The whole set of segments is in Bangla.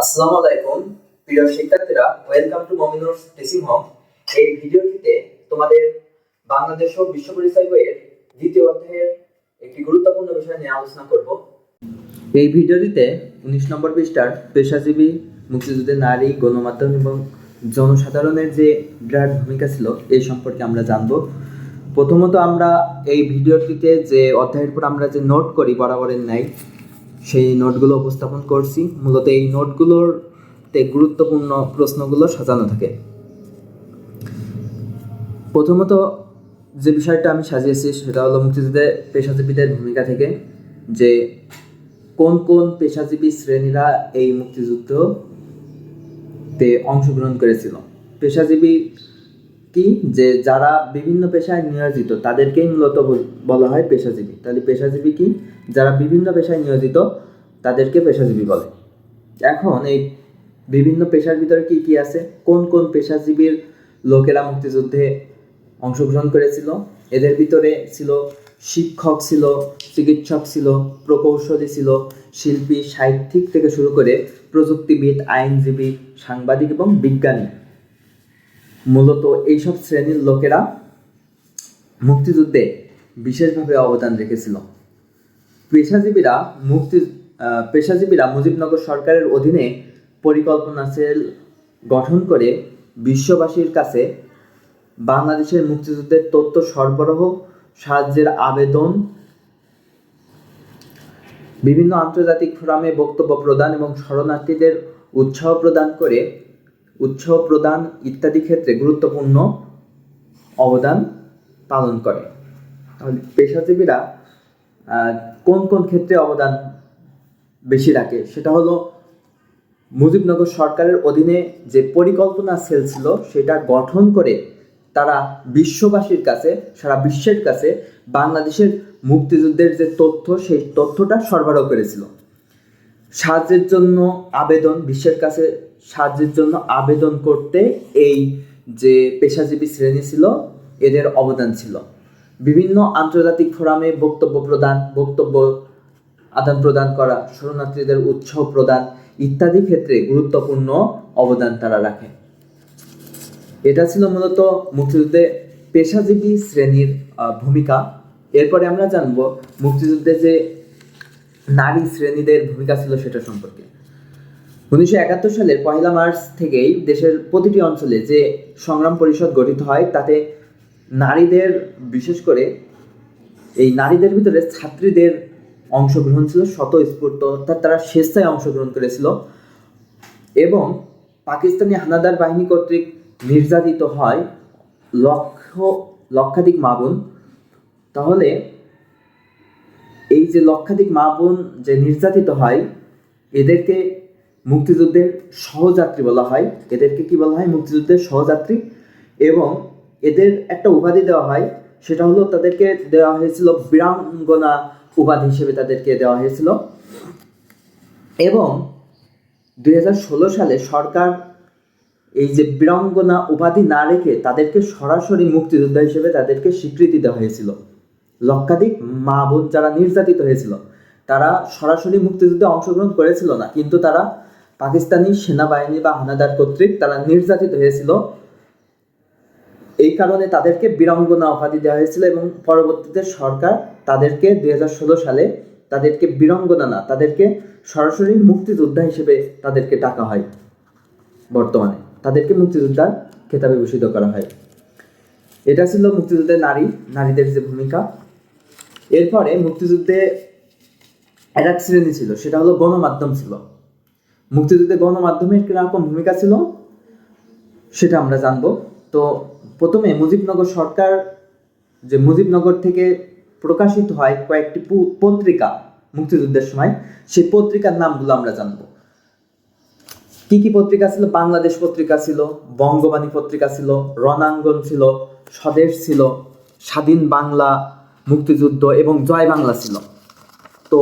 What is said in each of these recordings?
আসসালামু আলাইকুম, প্রিয় শিক্ষার্থীরা welcome to Mominur teaching home এই ভিডিওটিতে তোমাদের বাংলাদেশ ও বিশ্ব পরিচয় বইয়ের দ্বিতীয় অধ্যায়ের একটি গুরুত্বপূর্ণ বিষয় নিয়ে আলোচনা করব। এই ভিডিওটিতে উনিশ নম্বর পৃষ্ঠার পেশাজীবী, মুক্তিযুদ্ধের নারী, গণমাধ্যম এবং জনসাধারণের যে বিরাট ভূমিকা ছিল, এই সম্পর্কে আমরা জানব। প্রথমত আমরা এই ভিডিওটিতে যে অধ্যায়ের পর আমরা যে নোট করি, বরাবরের ন্যায় সেই নোটগুলো উপস্থাপন করছি। মূলত এই নোটগুলোরতে গুরুত্বপূর্ণ প্রশ্নগুলো সাজানো থাকে। প্রথমত যে বিষয়টা আমি সাজিয়েছি সেটা হলো মুক্তিযুদ্ধে পেশাজীবীদের ভূমিকা থেকে, যে কোন কোন পেশাজীবী শ্রেণীরা এই মুক্তিযুদ্ধ তে অংশগ্রহণ করেছিল। পেশাজীবী কি যে যারা বিভিন্ন পেশায় নিয়োজিত, তাদেরকেই মূলত বল- হয় পেশাজীবী। তাহলে পেশাজীবী কি? যারা বিভিন্ন পেশায় নিয়োজিত, তাদেরকে পেশাজীবী বলে। এখন এই বিভিন্ন পেশার ভিতরে কি কি আছে? কোন কোন পেশাজীবীর লোকেরা মুক্তিযুদ্ধে অংশগ্রহণ করেছিল? এদের ভিতরে ছিল শিক্ষক ছিল, চিকিৎসক ছিল, প্রকৌশলী ছিল, শিল্পী, সাহিত্যিক থেকে শুরু করে প্রযুক্তিবিদ, আইনজীবী, সাংবাদিক এবং বিজ্ঞানী। মূলত এইসব শ্রেণির লোকেরা মুক্তিযুদ্ধে বিশেষভাবে অবদান রেখেছিল। পেশাজীবীরা মুক্তি পেশাজীবীরা মুজিবনগর সরকারের অধীনে পরিকল্পনা সেল গঠন করে বিশ্ববাসীর কাছে বাংলাদেশের মুক্তিযুদ্ধের তথ্য সরবরাহ, সাহায্যের আবেদন, বিভিন্ন আন্তর্জাতিক ফোরামে বক্তব্য প্রদান এবং শরণার্থীদের উৎসাহ প্রদান করে উৎসাহ প্রদান ইত্যাদি ক্ষেত্রে গুরুত্বপূর্ণ অবদান পালন করে। তাহলে পেশাজীবীরা কোন কোন ক্ষেত্রে অবদান বেশি রাখে? সেটা হলো মুজিবনগর সরকারের অধীনে যে পরিকল্পনা সেল ছিল, সেটা গঠন করে তারা বিশ্ববাসীর কাছে, সারা বিশ্বের কাছে বাংলাদেশের মুক্তিযুদ্ধের যে তথ্য, সেই তথ্যটা সরবরাহ করেছিল। সাহায্যের জন্য আবেদন, বিশ্বের কাছে সাহায্যের জন্য আবেদন করতে এই যে পেশাজীবী শ্রেণি ছিল, এদের অবদান ছিল। বিভিন্ন আন্তর্জাতিক ফোরামে বক্তব্য প্রদান, বক্তব্য আদান প্রদান করা, শরণার্থীদের উৎসাহ প্রদান ইত্যাদি ক্ষেত্রে গুরুত্বপূর্ণ অবদান তারা রাখে। এটা ছিল মূলত মুক্তিযুদ্ধে পেশাজীবী শ্রেণির ভূমিকা। এরপরে আমরা জানব মুক্তিযুদ্ধে যে নারী শ্রেণীদের ভূমিকা ছিল সেটা সম্পর্কে। উনিশশো একাত্তর সালের পয়লা মার্চ থেকেই দেশের প্রতিটি অঞ্চলে যে সংগ্রাম পরিষদ গঠিত হয়, তাতে নারীদের, বিশেষ করে এই নারীদের ভিতরে ছাত্রীদের অংশগ্রহণ ছিল শত স্বতঃস্ফূর্ত, অর্থাৎ তারা স্বেচ্ছায় অংশগ্রহণ করেছিল। এবং পাকিস্তানি হানাদার বাহিনী কর্তৃক নির্যাতিত হয় লক্ষ, লক্ষাধিক মা বোন। তাহলে এই যে লক্ষাধিক মা বোন যে নির্যাতিত হয়, এদেরকে মুক্তিযুদ্ধের সহযাত্রী বলা হয়। এদেরকে কি বলা হয়? মুক্তিযুদ্ধের সহযাত্রী। এবং এদের একটা উপাধি দেওয়া হয়, সেটা হলো তাদেরকে দেওয়া হয়েছিল বীরাঙ্গনা উপাধি হিসেবে তাদেরকে দেওয়া হয়েছিল। এবং দুই হাজার ষোলো সালে সরকার এই যে বীরাঙ্গনা উপাধি না রেখে তাদেরকে সরাসরি মুক্তিযোদ্ধা হিসেবে তাদেরকে স্বীকৃতি দেওয়া হয়েছিল। লক্ষাধিক মা বোন যারা নির্যাতিত হয়েছিল, তারা সরাসরি মুক্তিযুদ্ধে অংশগ্রহণ করেছিল না, কিন্তু তারা পাকিস্তানি সেনাবাহিনী বা হানাদার কর্তৃক তারা নির্যাতিত হয়েছিল। এই কারণে তাদেরকে বীরাঙ্গনা উপাধি দেওয়া হয়েছিল এবং পরবর্তীতে সরকার তাদেরকে দুই হাজার ষোলো সালে তাদেরকে বীরাঙ্গনা না, তাদেরকে সরাসরি মুক্তিযোদ্ধা হিসেবে তাদেরকে ডাকা হয় বর্তমানে। তাদেরকে মুক্তিযোদ্ধার খেতাবে ভূষিত করা হয়। এটা ছিল মুক্তিযুদ্ধের নারী, নারীদের যে ভূমিকা। এরপরে মুক্তিযুদ্ধে এক শ্রেণি ছিল, সেটা হলো গণমাধ্যম ছিল। মুক্তিযুদ্ধে গণমাধ্যমের কীরকম ভূমিকা ছিল সেটা আমরা জানব। তো প্রথমে মুজিবনগর সরকার যে মুজিবনগর থেকে প্রকাশিত হয় কয়েকটি পত্রিকা মুক্তিযুদ্ধের সময়, সেই পত্রিকার নামগুলো আমরা জানব। কি কি পত্রিকা ছিল? বাংলাদেশ পত্রিকা ছিল, বঙ্গবাণী পত্রিকা ছিল, রণাঙ্গন ছিল, স্বদেশ ছিল, স্বাধীন বাংলা, মুক্তিযুদ্ধ এবং জয় বাংলা ছিল। তো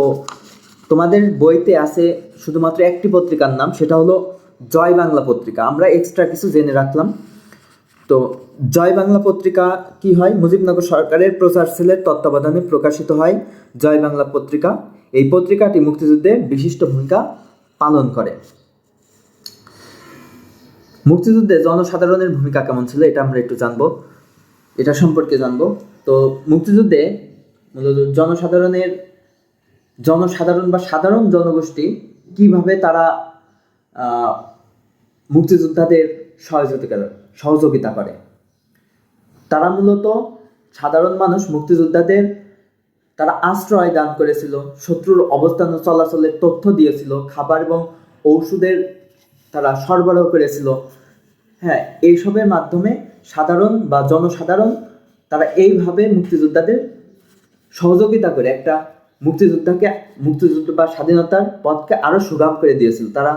তোমাদের বইতে আছে শুধুমাত্র একটি পত্রিকার নাম, সেটা হলো জয় বাংলা পত্রিকা। আমরা এক্সট্রা কিছু জেনে রাখলাম। তো জয় বাংলা পত্রিকা কি হয়? মুজিবনগর সরকারের প্রচার সেলের তত্ত্বাবধানে প্রকাশিত হয় জয় বাংলা পত্রিকা। এই পত্রিকাটি মুক্তিযুদ্ধে বিশিষ্ট ভূমিকা পালন করে। মুক্তিযুদ্ধে জনসাধারণের ভূমিকা কেমন ছিল, এটা আমরা একটু জানব। এটা সম্পর্কে জানব। তো মুক্তিযুদ্ধে মূলত জনসাধারণের, জনসাধারণ বা সাধারণ জনগোষ্ঠী কীভাবে তারা মুক্তিযোদ্ধাদের সহযোগিতা সহযোগিতা করে? তারা মূলত সাধারণ মানুষ, মুক্তিযোদ্ধাদের তারা আশ্রয় দান করেছিল, শত্রুর অবস্থান চলাচলের তথ্য দিয়েছিল, খাবার এবং ঔষধের তারা সরবরাহ করেছিল। হ্যাঁ এইসবের মাধ্যমে সাধারণ বা জনসাধারণ তারা এইভাবে মুক্তিযোদ্ধাদের সহযোগিতা করে। একটা মুক্তিযোদ্ধাকে, মুক্তিযুদ্ধ বা স্বাধীনতার পথকে আরও সুগম করে দিয়েছিল তারা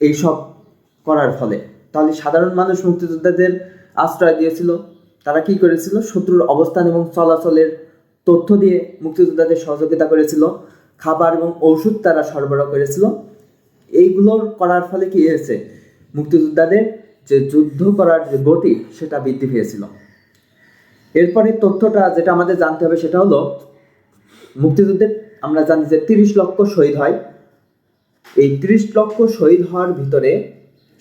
এইসব করার ফলে। তাহলে সাধারণ মানুষ মুক্তিযোদ্ধাদের আশ্রয় দিয়েছিল। তারা কি করেছিল? শত্রুর অবস্থান এবং চলাচলের তথ্য দিয়ে মুক্তিযোদ্ধাদের সহযোগিতা করেছিল। খাবার এবং ওষুধ তারা সরবরাহ করেছিল। এইগুলোর করার ফলে কি হয়েছে? মুক্তিযোদ্ধাদের যে যুদ্ধ করার যে গতি, সেটা বৃদ্ধি পেয়েছিল। এরপরে তথ্যটা যেটা আমাদের জানতে হবে সেটা হলো মুক্তিযুদ্ধের আমরা জানি যে তিরিশ লক্ষ শহীদ হয়। এই তিরিশ লক্ষ শহীদ হওয়ার ভিতরে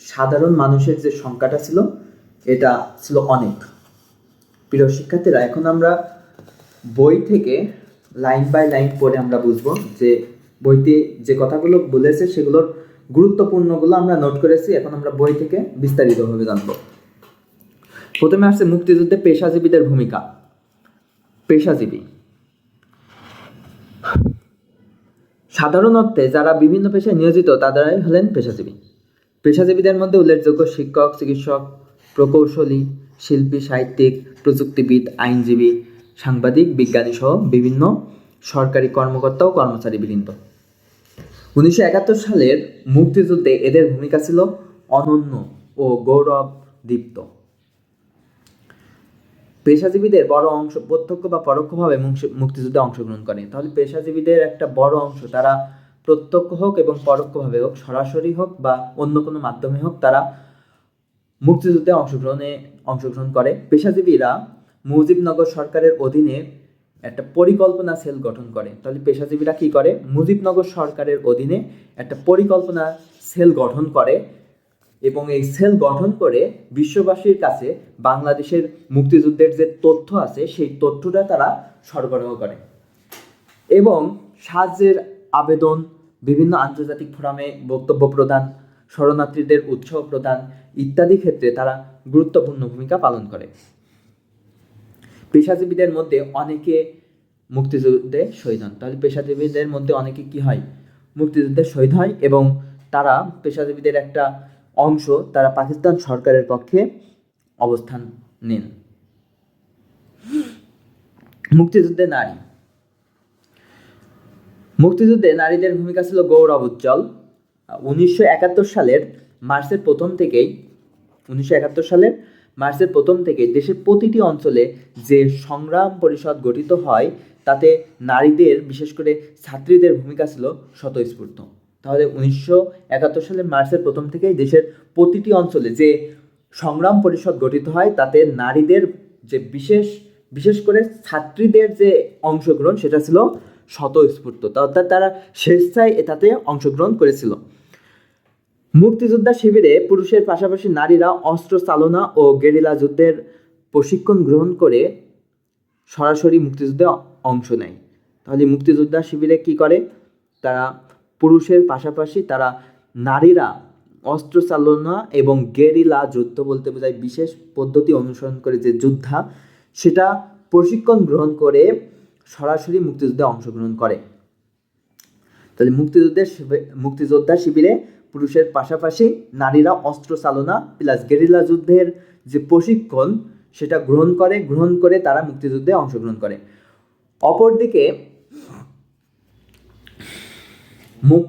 সাধারণ মানুষের যে সংখ্যাটা ছিল, এটা ছিল অনেক। প্রিয় শিক্ষার্থীরা, এখন আমরা বই থেকে লাইন বাই লাইন পড়ে আমরা বুঝব যে বইতে যে কথাগুলো বলেছে সেগুলোর গুরুত্বপূর্ণগুলো আমরা নোট করেছি। এখন আমরা বই থেকে বিস্তারিতভাবে জানব। প্রথমে আসছে মুক্তিযুদ্ধে পেশাজীবীদের ভূমিকা। পেশাজীবী। সাধারণ অর্থে যারা বিভিন্ন পেশায় নিয়োজিত তাদেরাই হলেন পেশাজীবী। পেশাজীবীদের মধ্যে উল্লেখযোগ্য শিক্ষক, চিকিৎসক, প্রকৌশলী, শিল্পী, সাহিত্যিক, প্রযুক্তিবিদ, আইনজীবী, সাংবাদিক, বিজ্ঞানী সহ বিভিন্ন সরকারি কর্মকর্তা ও কর্মচারী বৃন্দ উনিশশো একাত্তর সালের মুক্তিযুদ্ধে এদের ভূমিকা ছিল অনন্য ও গৌরব দীপ্ত পেশাজীবীদের বড় অংশ প্রত্যক্ষ বা পরোক্ষভাবে মুক্তিযুদ্ধে অংশগ্রহণ করে। তাহলে পেশাজীবীদের একটা বড় অংশ, তারা প্রত্যক্ষ হোক এবং পরোক্ষভাবে হোক, সরাসরি হোক বা অন্য কোনো মাধ্যমে হোক, তারা মুক্তিযুদ্ধে অংশগ্রহণে অংশগ্রহণ করে। পেশাজীবীরা মুজিবনগর সরকারের অধীনে একটা পরিকল্পনা সেল গঠন করে। তাহলে পেশাজীবীরা কি করে? মুজিবনগর সরকারের অধীনে একটা পরিকল্পনা সেল গঠন করে। এবং এই সেল গঠন করে বিশ্ববাসীর কাছে বাংলাদেশের মুক্তিযুদ্ধের যে তথ্য আছে, সেই তথ্যটা তারা সরবরাহ করে। এবং সাহায্যের আবেদন, বিভিন্ন আন্তর্জাতিক ফোরামে বক্তব্য প্রদান, শরণার্থীদের উৎসাহ প্রদান ইত্যাদি ক্ষেত্রে তারা গুরুত্বপূর্ণ ভূমিকা পালন করে। পেশাজীবীদের মধ্যে অনেকে মুক্তিযুদ্ধে শহীদ হন। তাহলে পেশাজীবীদের মধ্যে অনেকে কি হয়? মুক্তিযুদ্ধে শহীদ হয় এবং তারা পেশাজীবীদের একটা অংশ তারা পাকিস্তান সরকারের পক্ষে অবস্থান নেন। মুক্তিযুদ্ধে নারী। মুক্তিযুদ্ধে নারীদের ভূমিকা ছিল গৌরব উজ্জ্বল। উনিশশো একাত্তর সালের মার্চের প্রথম থেকেই, উনিশশো একাত্তর সালের মার্চের প্রথম থেকে দেশের প্রতিটি অঞ্চলে যে সংগ্রাম পরিষদ গঠিত হয়, তাতে নারীদের, বিশেষ করে ছাত্রীদের ভূমিকা ছিল স্বতঃস্ফূর্ত। তাহলে উনিশশো একাত্তর সালের মার্চের প্রথম থেকেই দেশের প্রতিটি অঞ্চলে যে সংগ্রাম পরিষদ গঠিত হয়, তাতে নারীদের যে বিশেষ বিশেষ করে ছাত্রীদের যে অংশগ্রহণ, সেটা ছিল স্বতঃস্ফূর্ত অর্থাৎ তারা স্বেচ্ছায় এটাতে অংশগ্রহণ করেছিল। মুক্তিযোদ্ধা শিবিরে পুরুষের পাশাপাশি নারীরা অস্ত্র চালনা ও গেরিলা যুদ্ধের প্রশিক্ষণ গ্রহণ করে সরাসরি মুক্তিযুদ্ধে অংশ নেয়। তাহলে মুক্তিযোদ্ধা শিবিরে কি করে? তারা পুরুষের পাশাপাশি তারা নারীরা অস্ত্র চালনা এবং গেরিলা যুদ্ধ বলতে বোঝায় বিশেষ পদ্ধতি অনুসরণ করে যে যুদ্ধা, সেটা প্রশিক্ষণ গ্রহণ করে সরাসরি মুক্তিযুদ্ধে অংশগ্রহণ করে। তাহলে মুক্তিযুদ্ধের মুক্তিযোদ্ধা শিবিরে পুরুষের পাশাপাশি নারীরা অস্ত্র চালনা প্লাস গেরিলা যুদ্ধের যে প্রশিক্ষণ, সেটা গ্রহণ করে গ্রহণ করে তারা মুক্তিযুদ্ধে অংশগ্রহণ করে। অপরদিকে মুক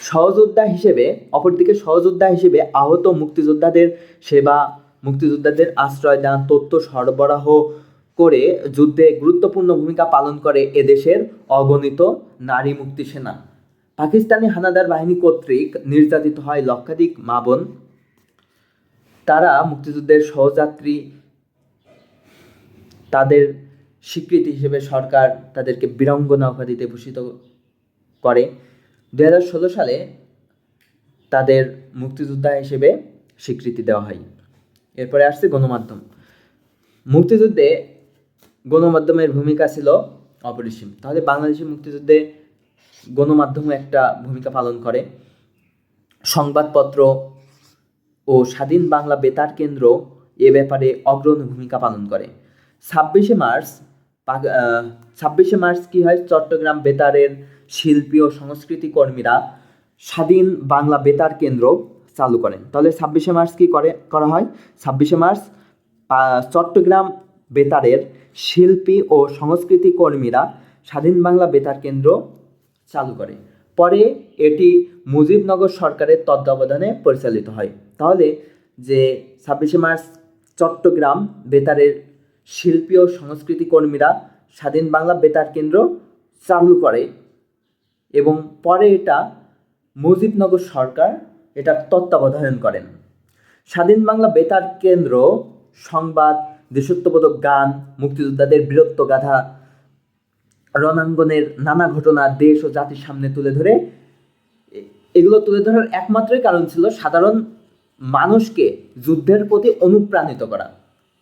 সহযোদ্ধা হিসেবে, অপরদিকে সহযোদ্ধা হিসেবে আহত মুক্তিযোদ্ধাদের সেবা, মুক্তিযোদ্ধাদের আশ্রয় দান তথ্য সরবরাহ করে যুদ্ধে গুরুত্বপূর্ণ ভূমিকা পালন করে এদেশের অগণিত নারী মুক্তি সেনা পাকিস্তানি হানাদার বাহিনী কর্তৃক নির্যাতিত হয় লক্ষাধিক মা বোন। তারা মুক্তিযুদ্ধের সহযাত্রী। তাদের স্বীকৃতি হিসেবে সরকার তাদেরকে বীরাঙ্গনা উপাধিতে ভূষিত করে। দু হাজার ষোলো সালে তাদের মুক্তিযোদ্ধা হিসেবে স্বীকৃতি দেওয়া হয়। এরপরে আসছে গণমাধ্যম। মুক্তিযুদ্ধে গণমাধ্যমের ভূমিকা ছিল অপরিসীম। তাহলে বাংলাদেশের মুক্তিযুদ্ধে গণমাধ্যম একটা ভূমিকা পালন করে। সংবাদপত্র ও স্বাধীন বাংলা বেতার কেন্দ্র এ ব্যাপারে অগ্রণী ভূমিকা পালন করে। ছাব্বিশে মার্চ ছাব্বিশে মার্চ কি হয়? চট্টগ্রাম বেতারের শিল্পী ও সংস্কৃতি কর্মীরা স্বাধীন বাংলা বেতার কেন্দ্র চালু করেন। তাহলে ছাব্বিশে মার্চ কি করে, করা হয়? ছাব্বিশে মার্চ চট্টগ্রাম বেতারের শিল্পী ও সংস্কৃতি কর্মীরা স্বাধীন বাংলা বেতার কেন্দ্র চালু করে। পরে এটি মুজিবনগর সরকারের তত্ত্বাবধানে পরিচালিত হয়। তাহলে যে ছাব্বিশে মার্চ চট্টগ্রাম বেতারের শিল্পী ও সংস্কৃতি কর্মীরা স্বাধীন বাংলা বেতার কেন্দ্র চালু করে এবং পরে এটা মুজিবনগর সরকার এটার তত্ত্বাবধান করেন। স্বাধীন বাংলা বেতার কেন্দ্র, সংবাদ, দেশত্ববোধক গান, মুক্তিযোদ্ধাদের বীরত্ব গাথা, রণাঙ্গনের নানা ঘটনা দেশ ও জাতির সামনে তুলে ধরে এগুলো তুলে ধরার একমাত্রই কারণ ছিল সাধারণ মানুষকে যুদ্ধের প্রতি অনুপ্রাণিত করা।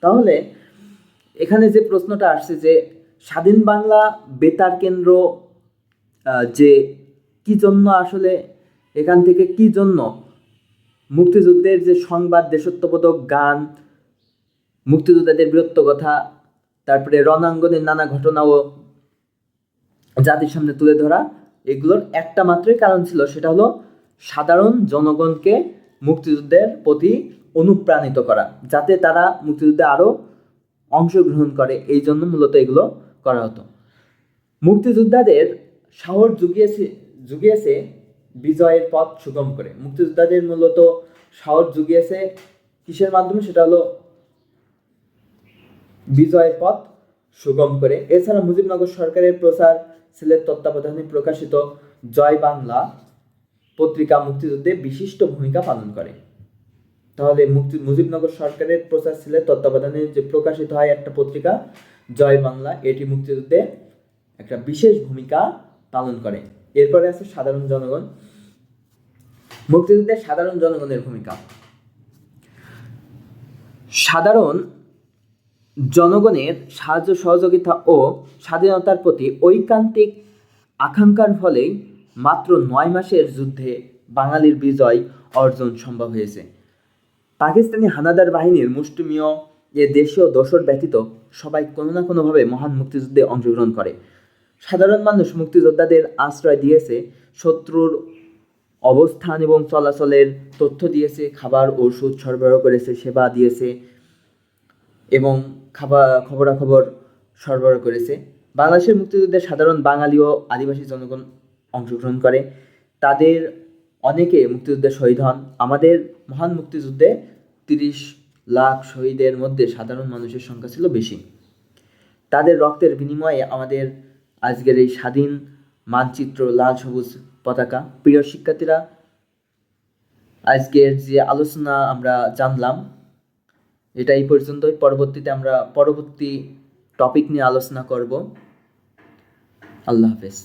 তাহলে এখানে যে প্রশ্নটা আসছে যে স্বাধীন বাংলা বেতার কেন্দ্র যে কি জন্য আসলে এখান থেকে কি জন্য মুক্তিযুদ্ধের যে সংবাদ, দেশত্ববোধক গান, মুক্তিযোদ্ধাদের বীরত্ব কথা, তারপরে রণাঙ্গনের নানা ঘটনাও জাতির সামনে তুলে ধরা, এগুলোর একটা মাত্রই কারণ ছিল, সেটা হলো সাধারণ জনগণকে মুক্তিযুদ্ধের প্রতি অনুপ্রাণিত করা, যাতে তারা মুক্তিযুদ্ধে আরও অংশগ্রহণ করে, এই জন্য মূলত এগুলো করা হতো। মুক্তিযোদ্ধাদের সাহস জুগিয়েছে জুগিয়েছে, বিজয়ের পথ সুগম করে। মুক্তিযোদ্ধাদের মূলত সাহস জুগিয়েছে কিসের মাধ্যমে? সেটা হলো বিজয়ের পথ সুগম করে। এছাড়া মুজিবনগর সরকারের প্রচার সেলের তত্ত্বাবধানে প্রকাশিত জয় বাংলা পত্রিকা মুক্তিযুদ্ধে বিশিষ্ট ভূমিকা পালন করে। তাহলে মুক্তি, মুজিবনগর সরকারের প্রচার সেলের তত্ত্বাবধানে যে প্রকাশিত হয় একটা পত্রিকা, জয় বাংলা, এটি মুক্তিযুদ্ধে একটা বিশেষ ভূমিকা পালন করে। এরপরে আছে সাধারণ জনগণ। মুক্তিযুদ্ধের সাধারণ জনগণের ভূমিকা। সাধারণ জনগণের সাহায্য, সহযোগিতা ও স্বাধীনতার প্রতি ঐকান্তিক আকাঙ্ক্ষার ফলেই মাত্র নয় মাসের যুদ্ধে বাঙালির বিজয় অর্জন সম্ভব হয়েছে। পাকিস্তানি হানাদার বাহিনীর মুষ্টিমীয় এ দেশীয় দোসর ব্যতীত সবাই কোনো না কোনোভাবে মহান মুক্তিযুদ্ধে অংশগ্রহণ করে। সাধারণ মানুষ মুক্তিযোদ্ধাদের আশ্রয় দিয়েছে, শত্রুর অবস্থান এবং চলাচলের তথ্য দিয়েছে, খাবার, ওষুধ সরবরাহ করেছে, সেবা দিয়েছে এবং খাবার খবরাখবর সরবরাহ করেছে। বাংলাদেশের মুক্তিযুদ্ধে সাধারণ বাঙালি ও আদিবাসী জনগণ অংশগ্রহণ করে। তাদের অনেকে মুক্তিযুদ্ধে শহীদ হন। আমাদের মহান মুক্তিযুদ্ধে তিরিশ লাখ শহীদের মধ্যে সাধারণ মানুষের সংখ্যা ছিল বেশি। তাদের রক্তের বিনিময়ে আমাদের আজকের এই স্বাধীন মানচিত্র লাল সবুজ পতাকা। প্রিয় শিক্ষার্থীরা, আজকের যে আলোচনা আমরা জানলাম, এটা এই পর্যন্তই। পরবর্তীতে আমরা পরবর্তী টপিক নিয়ে আলোচনা করব। আল্লাহ হাফেজ।